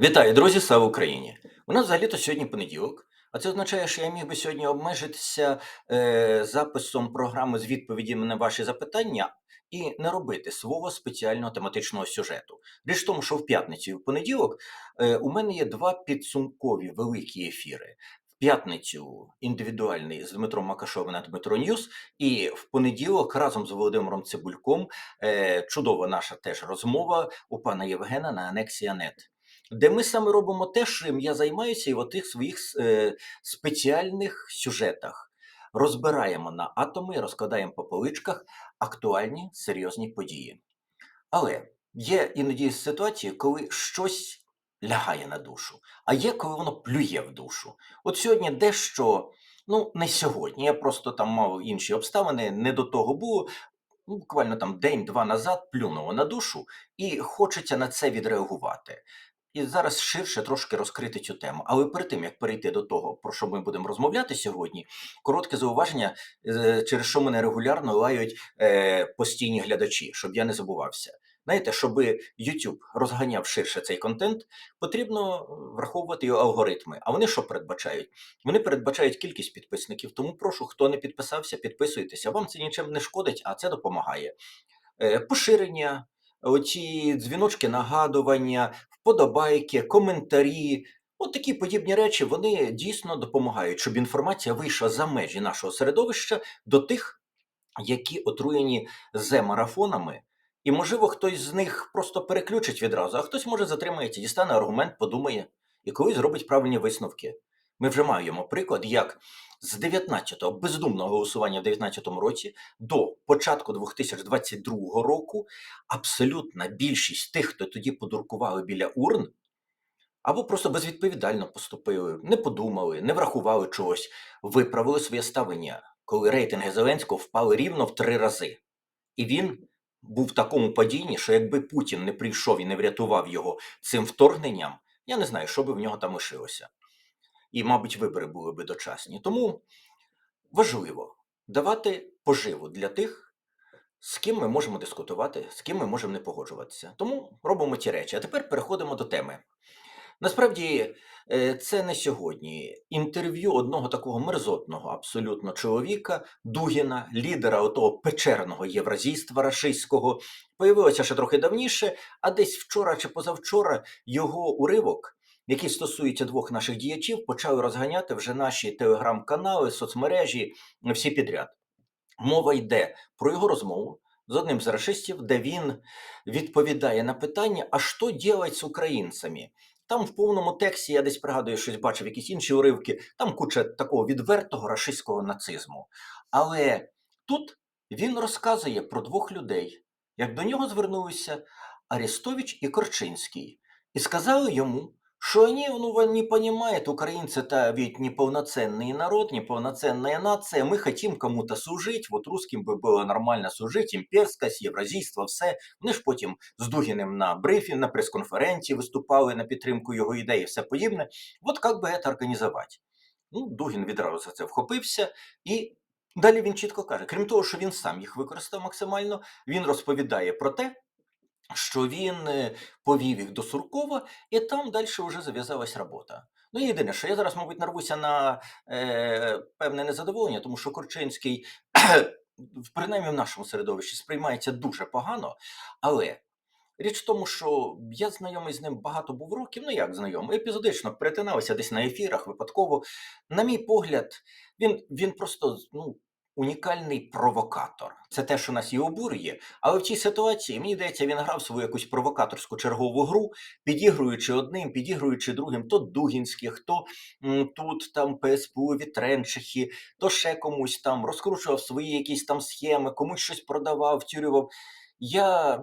Вітаю, друзі! Слава Україні! У нас взагалі-то сьогодні понеділок, а це означає, що я міг би сьогодні обмежитися е, записом програми з відповідями на ваші запитання і не робити свого спеціального тематичного сюжету. Річ в тому, що в п'ятницю і в понеділок е, у мене є два підсумкові великі ефіри. П'ятницю індивідуальний з Дмитром Макашовим на Дмитро Ньюс, і в понеділок разом з Володимиром Цибульком е, чудова наша теж розмова у пана Євгена на Анексія Нет де ми саме робимо те, чим я займаюся, і в тих своїх е, спеціальних сюжетах розбираємо на атоми, розкладаємо по поличках актуальні серйозні події. Але є іноді ситуації, коли щось лягає на душу, а є, коли воно плює в душу. От сьогодні дещо, ну не сьогодні, я просто там мав інші обставини, не до того було. Ну, буквально там день-два назад плюнуло на душу, і хочеться на це відреагувати. І зараз ширше трошки розкрити цю тему. Але перед тим як перейти до того, про що ми будемо розмовляти сьогодні, коротке зауваження, е, через що мене регулярно лають е, постійні глядачі, щоб я не забувався. Знаєте, щоб YouTube розганяв ширше цей контент, потрібно враховувати його алгоритми. А вони що передбачають? Вони передбачають кількість підписників. Тому прошу, хто не підписався, підписуйтеся. Вам це нічим не шкодить, а це допомагає. Е, поширення, оці дзвіночки нагадування, вподобайки, коментарі. От такі подібні речі вони дійсно допомагають, щоб інформація вийшла за межі нашого середовища до тих, які отруєні зе-марафонами. І, можливо, хтось з них просто переключить відразу, а хтось може затримається, дістане аргумент, подумає і колись зробить правильні висновки. Ми вже маємо приклад, як з 19-го бездумного голосування в 19-му році до початку 2022 року абсолютна більшість тих, хто тоді подуркували біля урн, або просто безвідповідально поступили, не подумали, не врахували чогось, виправили своє ставлення, коли рейтинги Зеленського впали рівно в три рази. І він був в такому падінні, що якби Путін не прийшов і не врятував його цим вторгненням, я не знаю, що би в нього там лишилося і, мабуть, вибори були би дочасні. Тому важливо давати поживу для тих, з ким ми можемо дискутувати, з ким ми можемо не погоджуватися. Тому робимо ті речі. А тепер переходимо до теми. Насправді, е, це не сьогодні. Інтерв'ю одного такого мерзотного абсолютно чоловіка, Дугіна, лідера отого печерного євразійства рашистського, появилося ще трохи давніше, а десь вчора чи позавчора його уривок які стосуються двох наших діячів, почали розганяти вже наші телеграм-канали, соцмережі, всі підряд. Мова йде про його розмову з одним з расистів, де він відповідає на питання: а що робити з українцями? Там в повному тексті я десь пригадую, щось бачив, якісь інші уривки, там куча такого відвертого рашистського нацизму. Але тут він розказує про двох людей, як до нього звернулися Арестович і Корчинський, і сказали йому, что они, ну, не понимают, украинцы это ведь неполноценный народ, неполноценная нация, мы хотим кому-то служить, вот русским би було нормально служити, імперськость, євразійство, все. Вони ж потім з Дугіним на брифінг, на прес-конференції виступали на підтримку його ідеї, все подібне. От як би це організувати? Ну, Дугін відразу за це вхопився і далі він чітко каже, крім того, що він сам їх використав максимально, він розповідає про те, що він е, повів їх до Суркова, і там далі вже зав'язалась робота. Ну, єдине, що я зараз, мабуть, нарвуся на е, певне незадоволення, тому що Корчинський, принаймні в нашому середовищі, сприймається дуже погано, але. Річ в тому, що я знайомий з ним багато був років, ну як знайомий, епізодично перетиналися десь на ефірах, випадково. На мій погляд, він він просто ну, унікальний провокатор. Це те, що нас і обурює. Але в цій ситуації мені здається, він грав свою якусь провокаторську чергову гру, підігруючи одним, підігруючи другим, то Дугінських, то м, тут там ПСПУ Вітренчихі, то ще комусь там розкручував свої якісь там схеми, комусь щось продавав, втюрював. Я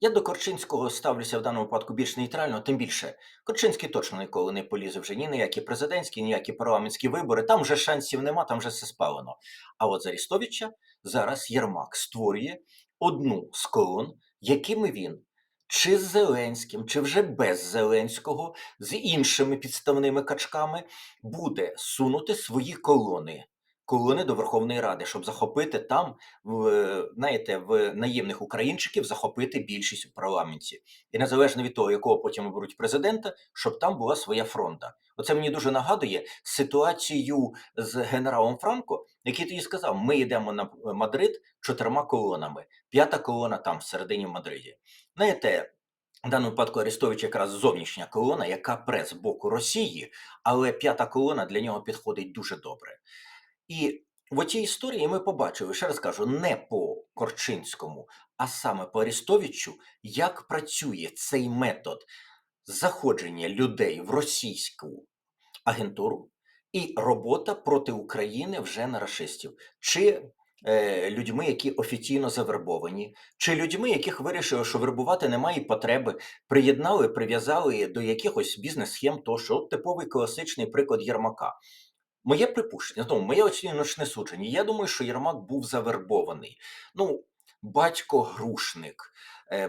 я до Корчинського ставлюся в даному випадку більш нейтрально, тим більше Корчинський точно ніколи не полізе вже ні на які президентські, ніякі парламентські вибори. Там вже шансів нема, там вже все спалено. А от за Арістовича зараз Єрмак створює одну з колон, якими він. Чи з Зеленським, чи вже без Зеленського, з іншими підставними качками буде сунути свої колони колони до Верховної Ради, щоб захопити там, в, знаєте, в наємних українчиків захопити більшість у парламенті. І незалежно від того, якого потім оберуть президента, щоб там була своя фронта. Оце мені дуже нагадує ситуацію з генералом Франко, який тоді сказав: ми йдемо на Мадрид чотирма колонами. П'ята колона там всередині в Мадриді. Знаєте, в даному випадку Арестович якраз зовнішня колона, яка пре з боку Росії, але п'ята колона для нього підходить дуже добре. І в оцій історії ми побачили, ще раз кажу, не по Корчинському, а саме по Арестовичу, як працює цей метод заходження людей в російську агентуру і робота проти України вже на расистів. Чи е, людьми, які офіційно завербовані, чи людьми, яких вирішили, що вербувати немає потреби, приєднали, прив'язали до якихось бізнес-схем, тощо От типовий класичний приклад Єрмака. Моє припущення, тому моє оціночне судження. Я думаю, що Єрмак був завербований. Ну, батько Грушник,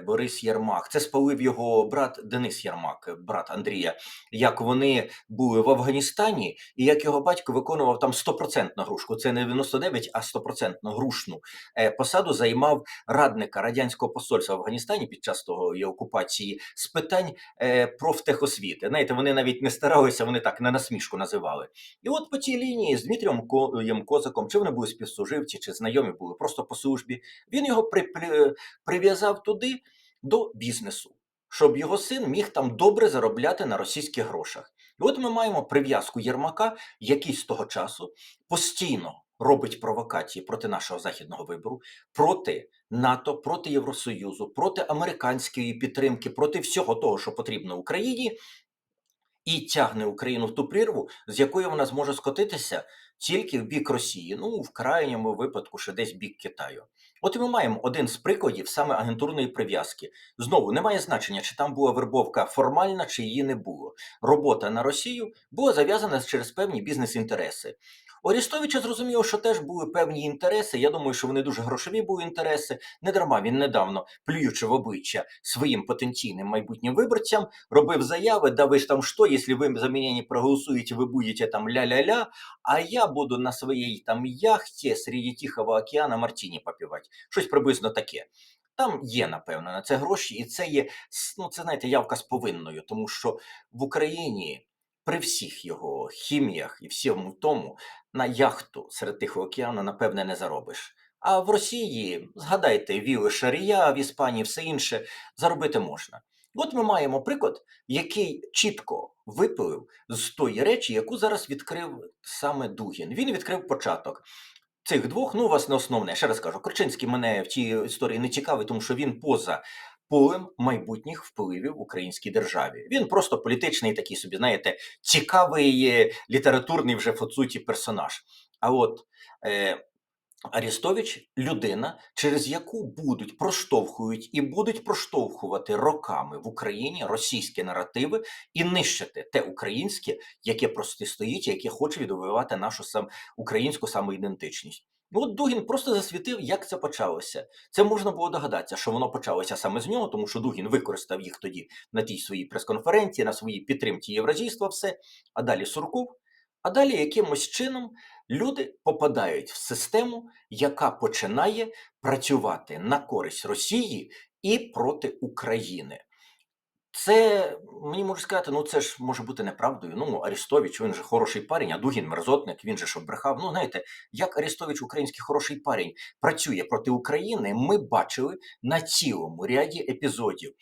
Борис Єрмак. Це спалив його брат Денис Єрмак, е, брат Андрія. Як вони були в Афганістані, і як його батько виконував там 100% грушку. Це не 99, а 100% грушну е, посаду займав радника радянського посольства в Афганістані під час того її окупації з питань е, профтехосвіти. Знаєте, вони навіть не старалися, вони так на насмішку називали. І от по цій лінії з Дмитрієм Ко- Козаком, чи вони були співслуживці, чи знайомі були просто по службі, він його прив'язав туди до бізнесу, щоб його син міг там добре заробляти на російських грошах. І от ми маємо прив'язку Єрмака, який з того часу постійно робить провокації проти нашого західного вибору, проти НАТО, проти Євросоюзу, проти американської підтримки, проти всього того, що потрібно Україні, і тягне Україну в ту прірву, з якої вона зможе скотитися тільки в бік Росії, ну в крайньому випадку ще десь бік Китаю. От і ми маємо один з прикладів саме агентурної прив'язки. Знову немає значення, чи там була вербовка формальна, чи її не було. Робота на Росію була зав'язана через певні бізнес-інтереси. У Арістовича зрозуміло, що теж були певні інтереси. Я думаю, що вони дуже грошові були інтереси. Не дарма він недавно, плюючи в обличчя своїм потенційним майбутнім виборцям, робив заяви, да ви ж там що, якщо ви за мене не проголосуєте, ви будете там ля-ля-ля, а я буду на своїй там яхті серед Тихого океана Мартіні попивати. Щось приблизно таке. Там є, напевно, на це гроші, і це є, ну, це, знаєте, явка з повинною, тому що в Україні при всіх його хіміях і всьому тому на яхту серед Тихого океану, напевне, не заробиш. А в Росії, згадайте, віли Шарія, в Іспанії, все інше, заробити можна. От ми маємо приклад, який чітко випилив з тої речі, яку зараз відкрив саме Дугін. Він відкрив початок. Цих двох, ну, власне, основне, ще раз кажу, Корчинський мене в цій історії не цікавий, тому що він поза полем майбутніх впливів в українській державі. Він просто політичний, такий собі, знаєте, цікавий літературний вже по персонаж. А от е, Арістович людина, через яку будуть проштовхують і будуть проштовхувати роками в Україні російські наративи і нищити те українське, яке протистоїть, яке хоче відвоювати нашу сам українську самоідентичність. Ну от Дугін просто засвітив, як це почалося. Це можна було догадатися, що воно почалося саме з нього, тому що Дугін використав їх тоді на тій своїй прес-конференції, на своїй підтримці євразійства, все. А далі Сурков. А далі якимось чином люди попадають в систему, яка починає працювати на користь Росії і проти України. Це мені можуть сказати, ну це ж може бути неправдою. Ну, Арістович, він же хороший парень, а Дугін мерзотник, він же ж обрехав. Ну, знаєте, як Арістович, український хороший парень, працює проти України, ми бачили на цілому ряді епізодів.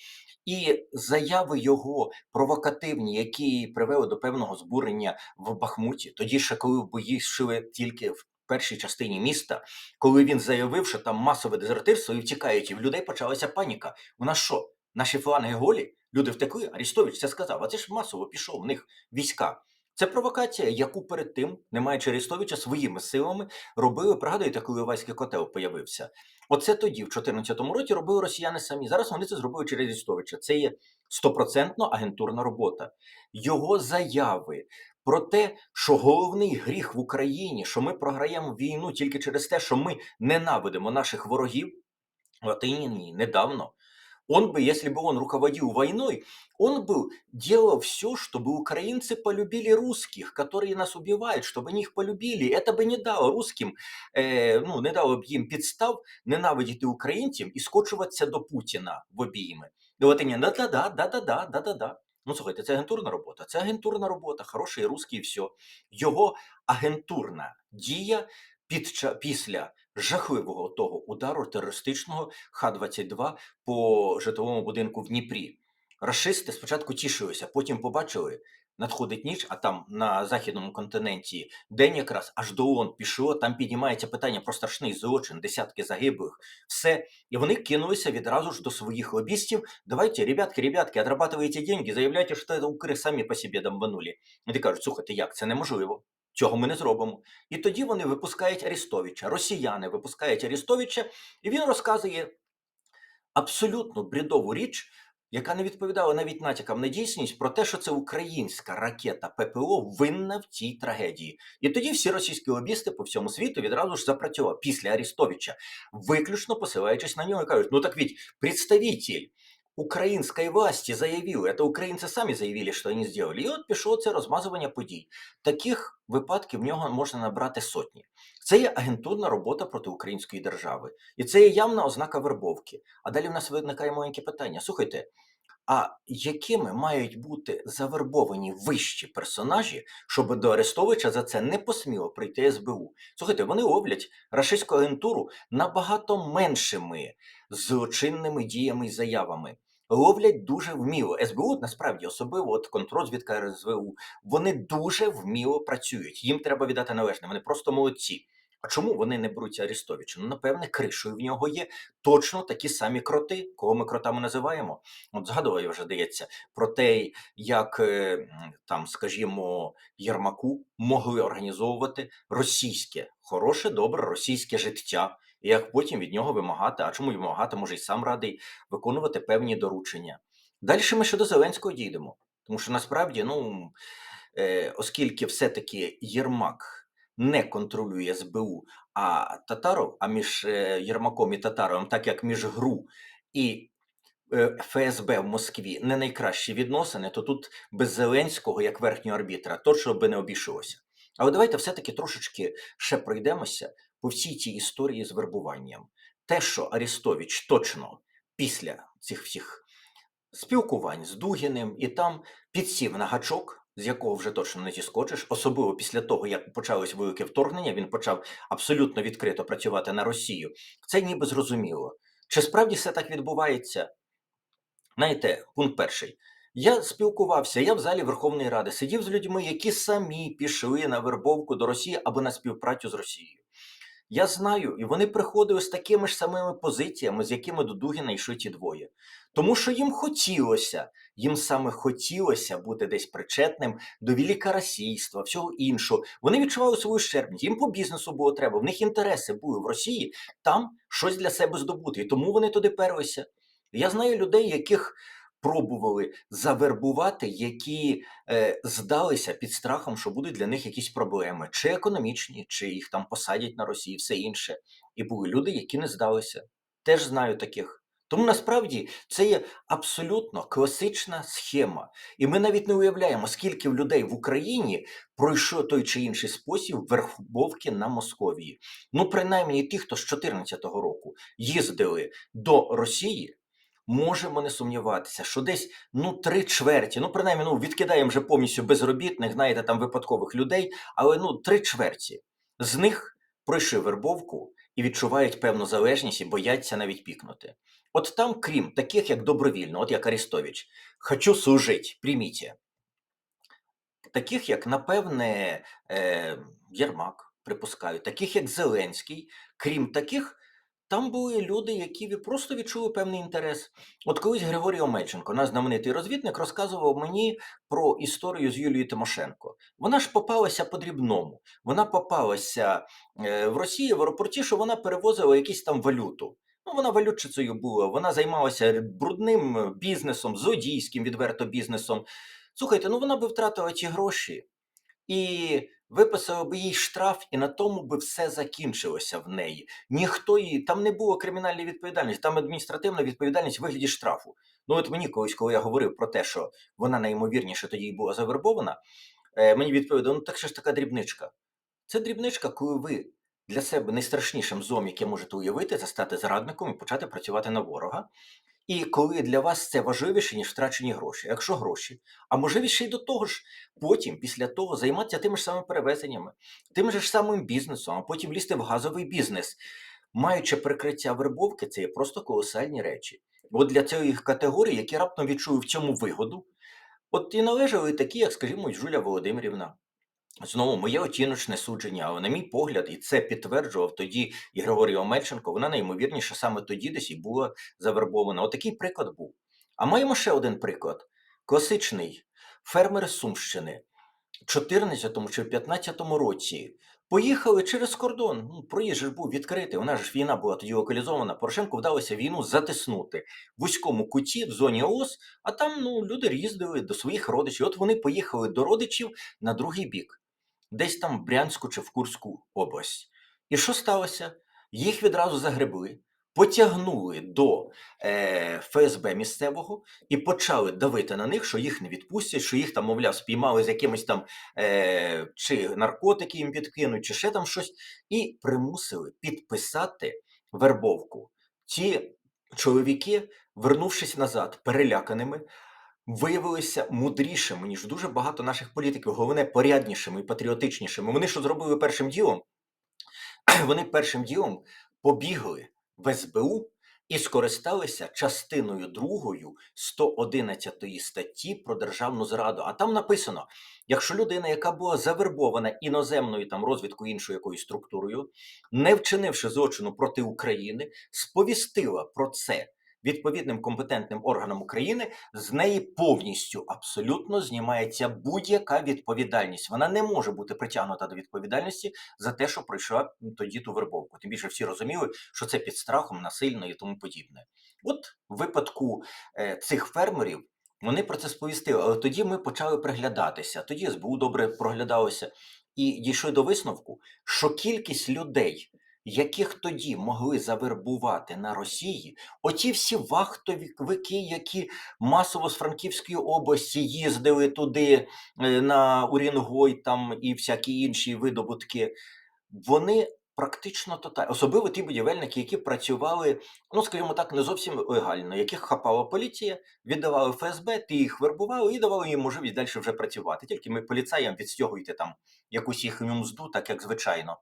І заяви його провокативні, які привели до певного збурення в Бахмуті, тоді ще коли бої йшли тільки в першій частині міста, коли він заявив, що там масове дезертирство і втікають, і в людей почалася паніка. У нас що? Наші фланги голі? Люди втекли? Арістович це сказав, а це ж масово пішов в них війська. Це провокація, яку перед тим, не маючи Арістовича, своїми силами робили. Пригадуєте, коли Івайський котел появився? Оце тоді, в 2014 році, робили росіяни самі. Зараз вони це зробили через Арістовича. Це є стопроцентно агентурна робота. Його заяви про те, що головний гріх в Україні, що ми програємо війну тільки через те, що ми ненавидимо наших ворогів. Латині недавно Он бы, если бы он руководил войной, он бы делал все, чтобы украинцы полюбили русских, которые нас убивают, чтобы они их полюбили. Это бы не дало русским, е, ну, не дало б їм підстав ненавидіти українців і скочуватися до Путіна в обійми. Говорити, ні, да-да-да, да-да-да, да-да-да. Ну, слухайте, це агентурна робота. Це агентурна робота, хороший русський і все. Його агентурна дія під, ча- після жахливого того удару терористичного Х-22 по житловому будинку в Дніпрі. Рашисти спочатку тішилися, потім побачили, надходить ніч, а там на західному континенті день якраз аж до ООН пішло, там піднімається питання про страшний злочин, десятки загиблих, все. І вони кинулися відразу ж до своїх лобістів. Давайте, ребятки, ребятки, отрабатывайте деньги, заявляйте, що це укри самі по собі дамбанули. І ти кажуть, слухайте, як це неможливо. Цього ми не зробимо. І тоді вони випускають Арестовича, росіяни випускають Арестовича, і він розказує абсолютно бредову річ, яка не відповідала навіть натякам на дійсність про те, що це українська ракета ППО винна в цій трагедії. І тоді всі російські лобісти по всьому світу відразу ж запрацювали після Арестовича, виключно посилаючись на нього і кажуть: ну так ведь представитель української власті заявили, це українці самі заявили, що вони зробили. І от пішло це розмазування подій. Таких випадків в нього можна набрати сотні. Це є агентурна робота проти української держави. І це є явна ознака вербовки. А далі в нас виникає маленьке питання. Слухайте, а якими мають бути завербовані вищі персонажі, щоб до Арестовича за це не посміло прийти СБУ? Слухайте, вони ловлять рашистську агентуру набагато меншими злочинними діями і заявами. Ловлять дуже вміло. СБУ насправді особливо от контрозвідка РСВУ, вони дуже вміло працюють. Їм треба віддати належне. Вони просто молодці. А чому вони не беруть Арестовича? Ну, напевне, кришою в нього є точно такі самі кроти, кого ми кротами називаємо. От згадував вже здається про те, як е, там, скажімо, Єрмаку могли організовувати російське, хороше, добре російське життя, і як потім від нього вимагати, а чому вимагати, може й сам радий виконувати певні доручення. Далі ми ще до Зеленського дійдемо, тому що насправді, ну, е, оскільки все-таки Єрмак не контролює СБУ, а Татаров, а між е, Єрмаком і Татаровим, так як між ГРУ і е, ФСБ в Москві не найкращі відносини, то тут без Зеленського, як верхнього арбітра, точно би не обійшлося. Але давайте все-таки трошечки ще пройдемося по всій цій історії з вербуванням. Те, що Арестович точно після цих всіх спілкувань з Дугіним і там підсів на гачок, з якого вже точно не зіскочиш, особливо після того, як почалось велике вторгнення, він почав абсолютно відкрито працювати на Росію. Це ніби зрозуміло. Чи справді все так відбувається? Знаєте, пункт перший. Я спілкувався, я в залі Верховної Ради сидів з людьми, які самі пішли на вербовку до Росії або на співпрацю з Росією. Я знаю, і вони приходили з такими ж самими позиціями, з якими до Дугіна йшли ті двоє. Тому що їм хотілося, їм саме хотілося бути десь причетним до великоросійства, всього іншого. Вони відчували свою щербність, їм по бізнесу було треба, в них інтереси були в Росії там щось для себе здобути. І тому вони туди перлися. Я знаю людей, яких пробували завербувати, які е, здалися під страхом, що будуть для них якісь проблеми, чи економічні, чи їх там посадять на Росії, все інше. І були люди, які не здалися. Теж знаю таких. Тому насправді це є абсолютно класична схема. І ми навіть не уявляємо, скільки людей в Україні пройшов той чи інший спосіб верховки на Московії. Ну, принаймні ті, хто з 2014 року їздили до Росії, можемо не сумніватися, що десь ну три чверті, ну принаймні ну відкидаємо вже повністю безробітних, знаєте, там випадкових людей, але ну три чверті з них пройшли вербовку і відчувають певну залежність і бояться навіть пікнути. От там, крім таких, як добровільно, от як Арестович, хочу служить, прийміть. Таких, як, напевне, е, Єрмак, припускаю, таких, як Зеленський, крім таких, там були люди, які просто відчули певний інтерес. От колись Григорій Омельченко, наш знаменитий розвідник, розказував мені про історію з Юлією Тимошенко. Вона ж попалася по дрібному. Вона попалася е, в Росії в аеропорті, що вона перевозила якусь там валюту. Ну, вона валютчицею була, вона займалася брудним бізнесом, злодійським відверто бізнесом. Слухайте, ну вона би втратила ті гроші. І виписали би їй штраф, і на тому би все закінчилося в неї. Ніхто її там не було кримінальної відповідальності, там адміністративна відповідальність в вигляді штрафу. Ну от мені колись, коли я говорив про те, що вона найімовірніше тоді була завербована, е, мені відповідали, ну так що ж така дрібничка. Це дрібничка, коли ви для себе найстрашнішим злом, яке можете уявити, це стати зрадником і почати працювати на ворога. І коли для вас це важливіше, ніж втрачені гроші. Якщо гроші, а можливість ще й до того ж, потім, після того, займатися тими ж самими перевезеннями, тим же ж самим бізнесом, а потім лізти в газовий бізнес, маючи прикриття вербовки, це є просто колосальні речі. От для цієї категорії, які раптом відчують в цьому вигоду, от і належали такі, як, скажімо, Жуля Володимирівна. Знову моє оціночне судження, але на мій погляд, і це підтверджував тоді і Григорій Омельченко, вона наймовірніше саме тоді десь і була завербована. Отакий приклад був. А маємо ще один приклад: класичний фермер Сумщини в 14 чи в 15 році. Поїхали через кордон. Ну, проїзд ж був відкритий. Нас ж війна була тоді локалізована. Порошенку вдалося війну затиснути в вузькому куті в зоні ООС, а там ну, люди їздили до своїх родичів. От вони поїхали до родичів на другий бік десь там в Брянську чи в Курську область. І що сталося? Їх відразу загребли, потягнули до е, ФСБ місцевого і почали давити на них, що їх не відпустять, що їх там, мовляв, спіймали з якимось там е, чи наркотики їм підкинуть, чи ще там щось, і примусили підписати вербовку. Ці чоловіки, вернувшись назад, переляканими, виявилися мудрішими, ніж дуже багато наших політиків, головне поряднішими і патріотичнішими. Вони що зробили першим ділом? Вони першим ділом побігли в СБУ і скористалися частиною другою 111 статті про державну зраду. А там написано: якщо людина, яка була завербована іноземною там розвідкою іншою якоюсь структурою, не вчинивши злочину проти України, сповістила про це відповідним компетентним органам України, з неї повністю абсолютно знімається будь-яка відповідальність. Вона не може бути притягнута до відповідальності за те, що пройшла тоді ту вербовку. Тим більше всі розуміли, що це під страхом, насильно і тому подібне. От в випадку е, цих фермерів. Вони про це сповістили, але тоді ми почали приглядатися. Тоді СБУ добре проглядалося і дійшли до висновку, що кількість людей, яких тоді могли завербувати на Росії, оті всі вахтовики, які масово з Франківської області їздили туди е, на Урінгой там і всякі інші видобутки, вони практично тотально, особливо ті будівельники, які працювали, ну скажімо так, не зовсім легально, яких хапала поліція, віддавали ФСБ, ті їх вербували і давали їм можливість далі вже працювати. Тільки ми поліцаям відстягуйте там якусь їхню мзду, так як звичайно.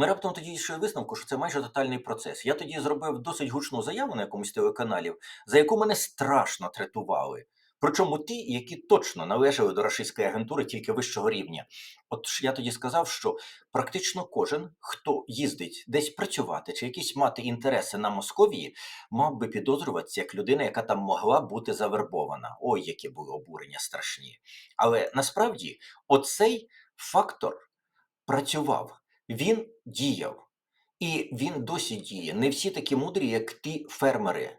Ми раптом тоді дійшли висновку, що це майже тотальний процес. Я тоді зробив досить гучну заяву на якомусь телеканалі, за яку мене страшно третували. Причому ті, які точно належали до рашистської агентури тільки вищого рівня. От я тоді сказав, що практично кожен, хто їздить десь працювати чи якісь мати інтереси на Московії, мав би підозрюватися як людина, яка там могла бути завербована. Ой, які були обурення страшні. Але насправді оцей фактор працював він діяв. І він досі діє. Не всі такі мудрі, як ті фермери.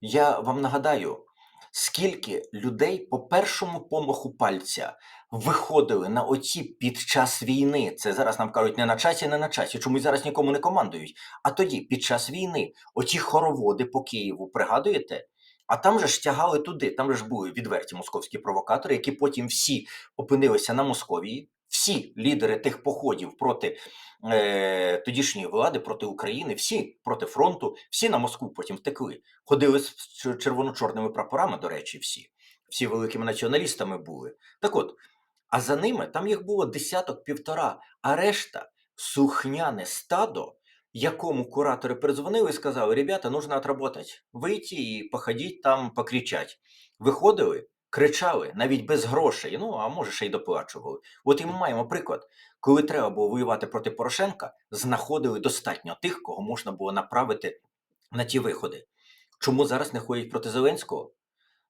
Я вам нагадаю, скільки людей по першому помаху пальця виходили на оці під час війни. Це зараз нам кажуть не на часі, не на часі. Чомусь зараз нікому не командують. А тоді, під час війни, оті хороводи по Києву, пригадуєте? А там же ж тягали туди, там же ж були відверті московські провокатори, які потім всі опинилися на Московії. Всі лідери тих походів проти е, тодішньої влади, проти України, всі проти фронту, всі на Москву потім втекли. Ходили з червоно-чорними прапорами, до речі, всі. Всі великими націоналістами були. Так от, а за ними там їх було десяток півтора, а решта сухняне стадо, якому куратори передзвонили і сказали: ребята, нужно отработать, вийти і походіть там, покричать. Виходили, кричали навіть без грошей, ну а може ще й доплачували. От і ми маємо приклад, коли треба було воювати проти Порошенка, знаходили достатньо тих, кого можна було направити на ті виходи. Чому зараз не ходять проти Зеленського?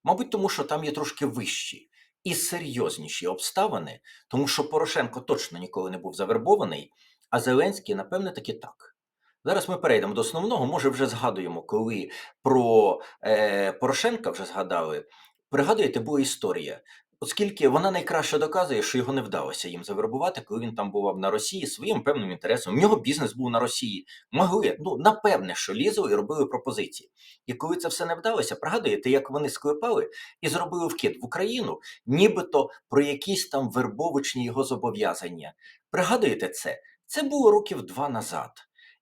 Мабуть, тому що там є трошки вищі і серйозніші обставини, тому що Порошенко точно ніколи не був завербований, а Зеленський, напевне, таки так. Зараз ми перейдемо до основного. Може, вже згадуємо, коли про е, Порошенка вже згадали. Пригадуєте, була історія. оскільки вона найкраще доказує, що його не вдалося їм завербувати, коли він там бував на Росії своїм певним інтересом. У нього бізнес був на Росії. Могли, ну напевне, що лізли і робили пропозиції. І коли це все не вдалося, пригадуєте, як вони склепали і зробили вкид в Україну, нібито про якісь там вербовочні його зобов'язання. Пригадуєте це? Це було років два назад.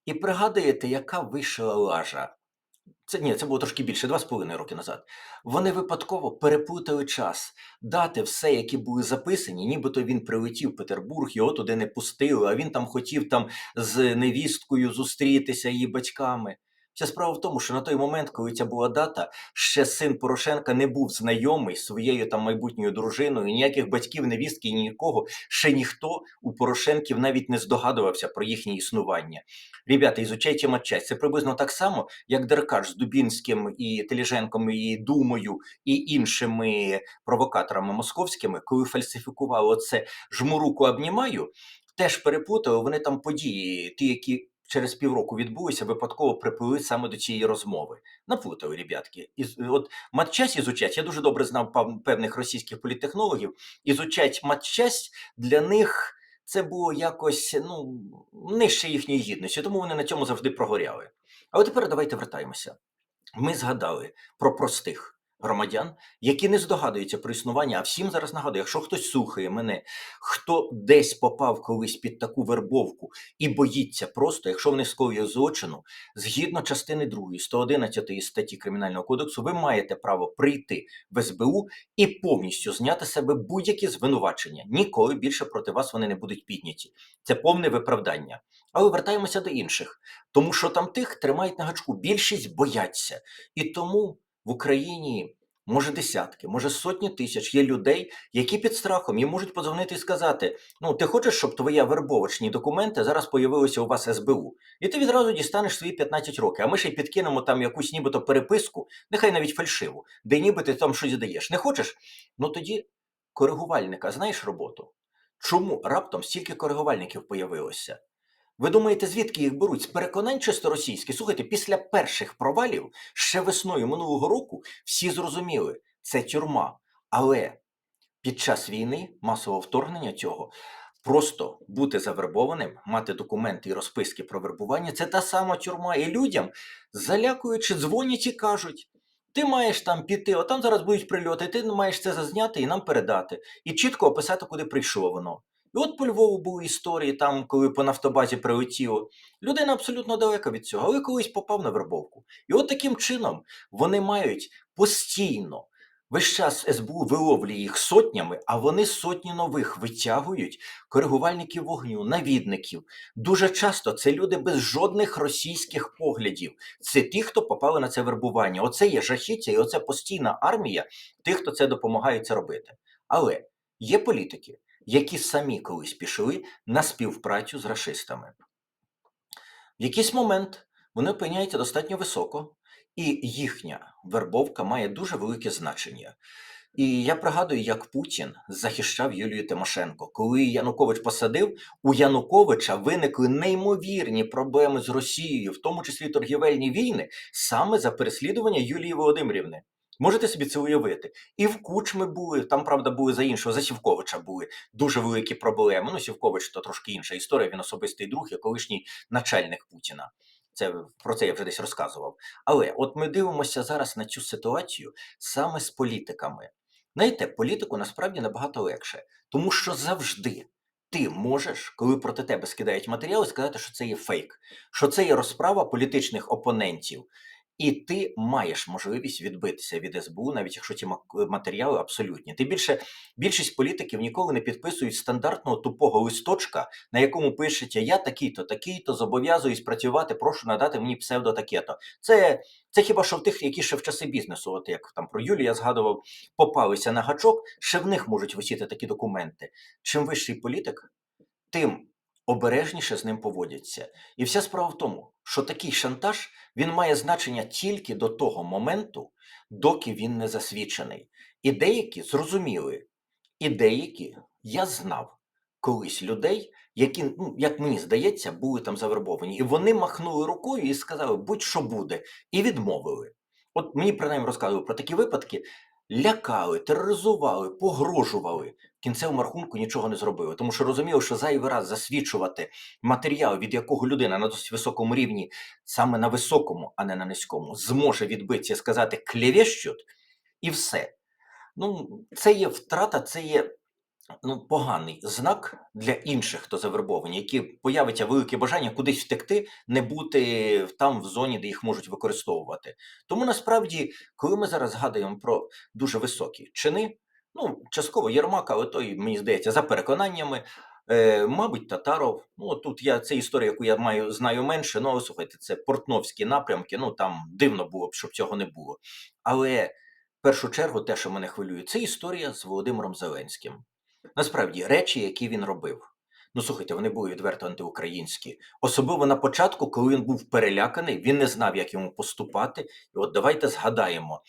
І пригадуєте, яка вийшла лажа. Це ні, це було трошки більше, два з половиною роки назад. Вони випадково переплутали час, дати все, які були записані, нібито він прилетів в Петербург, його туди не пустили, а він там хотів там з невісткою зустрітися її батьками. Вся справа в тому, що на той момент, коли ця була дата, ще син Порошенка не був знайомий своєю там майбутньою дружиною, ніяких батьків, невістки, нікого, ще ніхто у Порошенків навіть не здогадувався про їхнє існування. Ребята, ізучайте матчасть. Це приблизно так само, як Деркач з Дубінським і Теліженком, і Думою, і іншими провокаторами московськими, коли фальсифікували оце жмуруку обнімаю, теж переплутали вони там події, ті, які через півроку відбулися, випадково приплили саме до цієї розмови. Наплутали, ребятки. І от матчасть ізучать, я дуже добре знав певних російських політтехнологів, ізучать матчасть для них. Це було якось ну, нижче їхньої гідності, тому вони на цьому завжди прогоряли. Але тепер давайте вертаємося. Ми згадали про простих громадян, які не здогадуються про існування. А всім зараз нагадую, якщо хтось слухає мене, хто десь попав колись під таку вербовку і боїться просто, якщо вони скоює злочину, згідно частини 2 111 статті Кримінального кодексу, ви маєте право прийти в СБУ і повністю зняти з себе будь-які звинувачення. Ніколи більше проти вас вони не будуть підняті. Це повне виправдання. Але вертаємося до інших, тому що там тих тримають на гачку. Більшість бояться. І тому в Україні може десятки, може сотні тисяч є людей, які під страхом їм можуть подзвонити і сказати: ну, ти хочеш, щоб твої вербовочні документи зараз появилися у вас СБУ, і ти відразу дістанеш свої 15 років. А ми ще й підкинемо там якусь нібито переписку, нехай навіть фальшиву, де ніби ти там щось даєш. Не хочеш? Ну тоді коригувальника знаєш роботу. Чому раптом стільки коригувальників появилося? Ви думаєте, звідки їх беруть? З переконань чисто російських? Слухайте, після перших провалів ще весною минулого року всі зрозуміли, це тюрма. Але під час війни, масового вторгнення цього, просто бути завербованим, мати документи і розписки про вербування це та сама тюрма. І людям, залякуючи, дзвонять і кажуть. Ти маєш там піти, а там зараз будуть прильоти, ти маєш це зазняти і нам передати, і чітко описати, куди прийшло воно. І от по Львову були історії, там, коли по нафтобазі прилетіло. Людина абсолютно далека від цього, але колись попав на вербовку. І от таким чином вони мають постійно. Весь час СБУ виловлює їх сотнями, а вони сотні нових витягують коригувальників вогню, навідників. Дуже часто це люди без жодних російських поглядів. Це ті, хто попали на це вербування. Оце є жахіття, і оце постійна армія тих, хто це допомагає це робити. Але є політики, які самі колись пішли на співпрацю з расистами. В якийсь момент вони опиняються достатньо високо, і їхня вербовка має дуже велике значення. І я пригадую, як Путін захищав Юлію Тимошенко. Коли Янукович посадив, у Януковича виникли неймовірні проблеми з Росією, в тому числі торгівельні війни, саме за переслідування Юлії Володимирівни. Можете собі це уявити? І в Кучми були, там, правда, були за іншого, за Сівковича були дуже великі проблеми. Ну, Сівкович то трошки інша історія, він особистий друг і колишній начальник Путіна. Це про це я вже десь розказував. Але от ми дивимося зараз на цю ситуацію саме з політиками. Знаєте, політику насправді набагато легше, тому що завжди ти можеш, коли проти тебе скидають матеріали, сказати, що це є фейк, що це є розправа політичних опонентів. І ти маєш можливість відбитися від СБУ, навіть якщо ці матеріали абсолютні. Ти більше більшість політиків ніколи не підписують стандартного тупого листочка, на якому пишеться я такий-то, такий-то, зобов'язуюсь працювати, прошу надати мені псевдо таке-то. Це, це хіба що в тих, які ще в часи бізнесу, от як там про Юлію я згадував, попалися на гачок, ще в них можуть висіти такі документи. Чим вищий політик, тим обережніше з ним поводяться. І вся справа в тому, що такий шантаж він має значення тільки до того моменту, доки він не засвідчений. І деякі зрозуміли, і деякі я знав колись людей, які, ну, як мені здається, були там завербовані. І вони махнули рукою і сказали, будь-що буде, і відмовили. От мені принаймні розказували про такі випадки. Лякали, тероризували, погрожували. В кінцевому рахунку нічого не зробили, тому що розуміли, що зайвий раз засвідчувати матеріал, від якого людина на досить високому рівні, саме на високому, а не на низькому, зможе відбитися сказати клєвещут, і все. Ну, це є втрата, це є ну, поганий знак для інших, хто завербовані, які появиться велике бажання кудись втекти, не бути там в зоні, де їх можуть використовувати. Тому насправді, коли ми зараз згадуємо про дуже високі чини, ну, частково Єрмак, але той, мені здається, за переконаннями. Е, мабуть, Татаров. Ну тут я це історія, яку я маю знаю менше. Ну, але слухайте, це портновські напрямки. Ну там дивно було б, щоб цього не було. Але в першу чергу, те, що мене хвилює, це історія з Володимиром Зеленським. Насправді, речі, які він робив. Ну, слухайте, вони були відверто антиукраїнські. Особливо на початку, коли він був переляканий, він не знав, як йому поступати. І от давайте згадаємо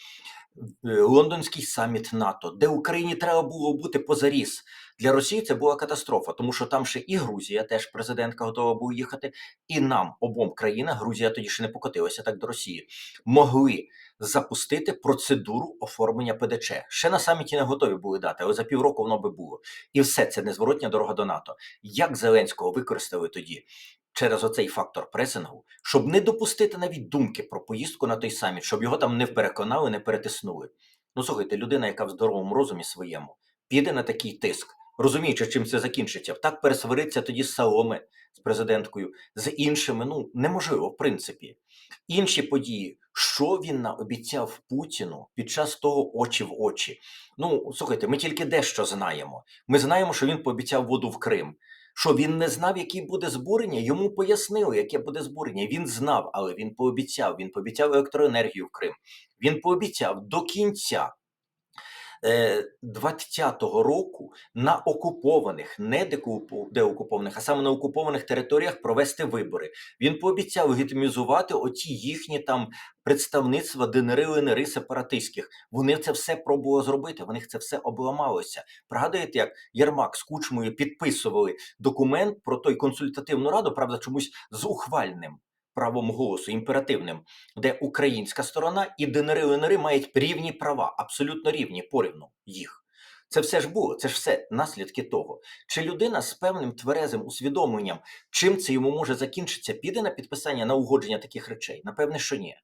е, лондонський саміт НАТО, де Україні треба було бути позаріз. Для Росії це була катастрофа, тому що там ще і Грузія, теж президентка готова була їхати, і нам, обом країнам, Грузія тоді ще не покотилася так до Росії, могли запустити процедуру оформлення ПДЧ. Ще на саміті не готові були дати, але за півроку воно би було. І все це незворотня дорога до НАТО. Як Зеленського використали тоді? Через оцей фактор пресингу, щоб не допустити навіть думки про поїздку на той саміт, щоб його там не переконали, не перетиснули. Ну слухайте, людина, яка в здоровому розумі своєму піде на такий тиск, розуміючи, чим це закінчиться, так пересвариться тоді з Саломи, з президенткою, з іншими. Ну неможливо, в принципі. Інші події, що він наобіцяв Путіну під час того очі в очі. Ну слухайте, ми тільки дещо знаємо. Ми знаємо, що він пообіцяв воду в Крим. Що він не знав, яке буде збурення? Йому пояснили, яке буде збурення. Він знав, але він пообіцяв. Він пообіцяв електроенергію в Крим. Він пообіцяв до кінця 20-го року на окупованих, не деокупованих, а саме на окупованих територіях провести вибори. Він пообіцяв легітимізувати оті їхні там представництва ДНР, ЛНР сепаратистських. Вони це все пробували зробити. В них це все обламалося. Пригадуєте, як Єрмак з Кучмою підписували документ про той консультативну раду, правда, чомусь з ухвальним правом голосу, імперативним, де українська сторона і ДНР і ЛНР мають рівні права, абсолютно рівні, порівну їх. Це все ж було, це ж все наслідки того. Чи людина з певним тверезим усвідомленням, чим це йому може закінчитися, піде на підписання на угодження таких речей? Напевне, що ні.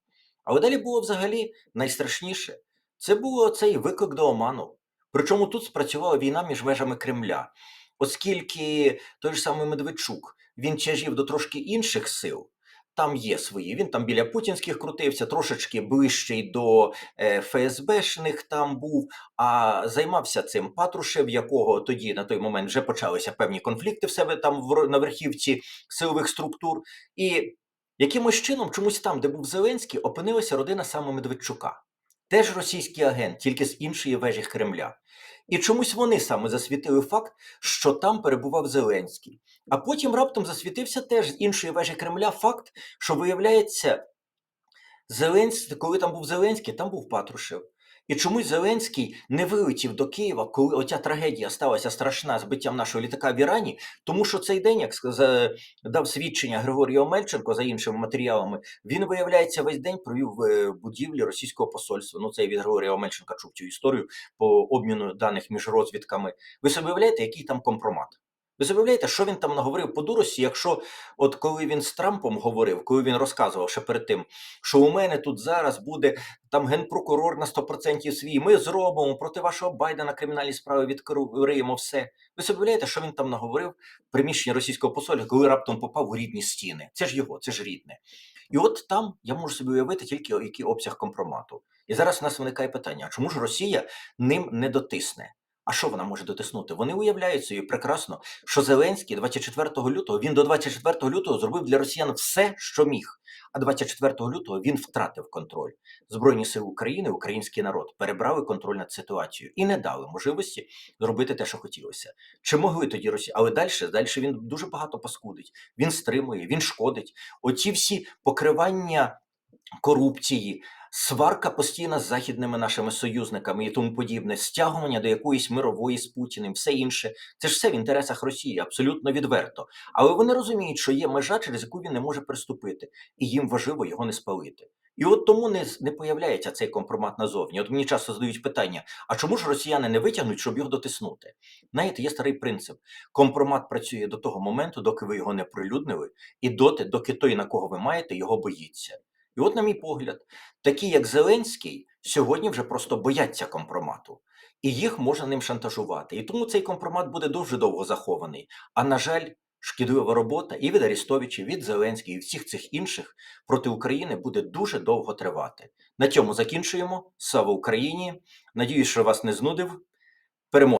Але далі було взагалі найстрашніше. Це було цей виклик до оману. Причому тут спрацювала війна між межами Кремля, оскільки той ж самий Медведчук він тяжів до трошки інших сил. Там є свої. Він там біля путінських крутився, трошечки ближчий до е, ФСБшних там був, а займався цим Патрушев, якого тоді на той момент вже почалися певні конфлікти в себе там на верхівці силових структур. І якимось чином, чомусь там, де був Зеленський, опинилася родина саме Медведчука. Теж російський агент, тільки з іншої вежі Кремля. І чомусь вони саме засвітили факт, що там перебував Зеленський. А потім раптом засвітився теж з іншої вежі Кремля факт, що виявляється, Зеленський, коли там був Зеленський, там був Патрушев. І чомусь Зеленський не вилетів до Києва, коли оця трагедія сталася страшна збиттям нашого літака в Ірані, тому що цей день, як дав свідчення Григорій Омельченко за іншими матеріалами, він, виявляється, весь день провів в е, будівлі російського посольства. Ну, це я від Григорія Омельченка чув цю історію по обміну даних між розвідками. Ви собі уявляєте, який там компромат? Ви собі уявляєте, що він там наговорив по дурості, якщо от коли він з Трампом говорив, коли він розказував ще перед тим, що у мене тут зараз буде там генпрокурор на 100% свій, ми зробимо проти вашого Байдена кримінальні справи відкриємо все. Ви собі уявляєте, що він там наговорив в приміщенні російського посольства, коли раптом попав у рідні стіни. Це ж його, це ж рідне. І от там я можу собі уявити тільки який обсяг компромату. І зараз у нас виникає питання: чому ж Росія ним не дотисне? А що вона може дотиснути? Вони уявляють собі прекрасно, що Зеленський 24 лютого він до 24 лютого зробив для росіян все, що міг. А 24 лютого він втратив контроль. Збройні сили України, український народ перебрали контроль над ситуацією і не дали можливості зробити те, що хотілося. Чи могли тоді Росія? Але далі, далі він дуже багато паскудить. Він стримує, він шкодить. Оці всі покривання корупції, сварка постійна з західними нашими союзниками і тому подібне, стягування до якоїсь мирової з Путіним, все інше. Це ж все в інтересах Росії, абсолютно відверто. Але вони розуміють, що є межа, через яку він не може приступити, і їм важливо його не спалити. І от тому не, не появляється цей компромат назовні. От мені часто задають питання: а чому ж росіяни не витягнуть, щоб його дотиснути? Знаєте, є старий принцип: компромат працює до того моменту, доки ви його не прилюднили, і доти, доки той, на кого ви маєте, його боїться. І от, на мій погляд, такі як Зеленський сьогодні вже просто бояться компромату, і їх можна ним шантажувати. І тому цей компромат буде дуже довго захований. А на жаль, шкідлива робота і від Арістовича, і від Зеленського, і всіх цих інших проти України буде дуже довго тривати. На цьому закінчуємо. Слава Україні! Надіюсь, що вас не знудив. Перемога!